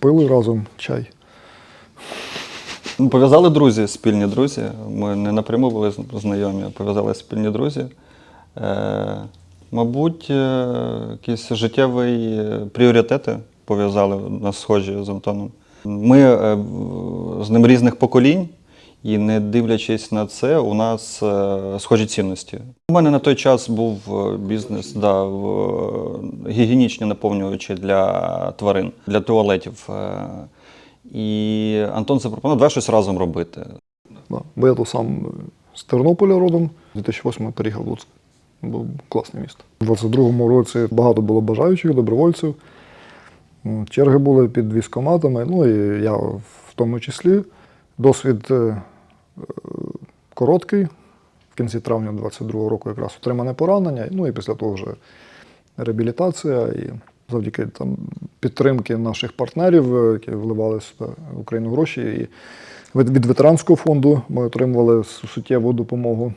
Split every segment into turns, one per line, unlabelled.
Пили разом чай.
Ну, Пов'язали друзі, спільні друзі. Ми не напряму були знайомі, а пов'язали спільні друзі. Е, мабуть, е, якісь життєві пріоритети пов'язали нас схожі з Антоном. Ми е, з ним різних поколінь, і не дивлячись на це, у нас е, схожі цінності. У мене на той час був е, бізнес, да, е, гігієнічні наповнювачі для тварин, для туалетів. І Антон запропонував, давай щось разом робити.
Да. Бо я то сам з Тернополя родом. У 2008 переїхав в Луцьк. Було класне місто. У 22-му році багато було бажаючих, добровольців. Черги були під військоматами, ну і я в тому числі. Досвід короткий. В кінці травня 22-го року якраз отримане поранення. Ну і після того вже реабілітація. І завдяки там, підтримки наших партнерів, е, які вливали в Україну гроші. І від, ветеранського фонду ми отримували суттєву допомогу.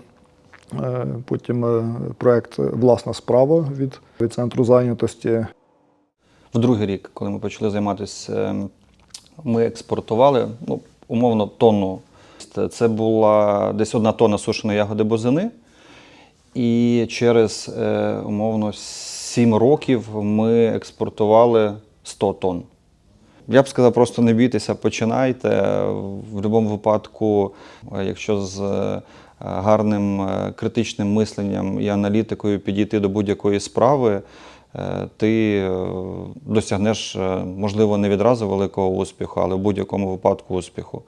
Е, Потім е, проект Власна справа від, від центру зайнятості.
В другий рік, коли ми почали займатися, е, ми експортували ну, умовно тонну. Це була десь одна тонна сушеної ягоди бузини. І через е, умовно 7 років ми експортували 100 тонн. Я б сказав, просто не бійтеся, починайте. В будь-якому випадку, е, якщо з е, гарним е, критичним мисленням і аналітикою підійти до будь-якої справи, е, ти е, досягнеш, е, можливо, не відразу великого успіху, але в будь-якому випадку успіху.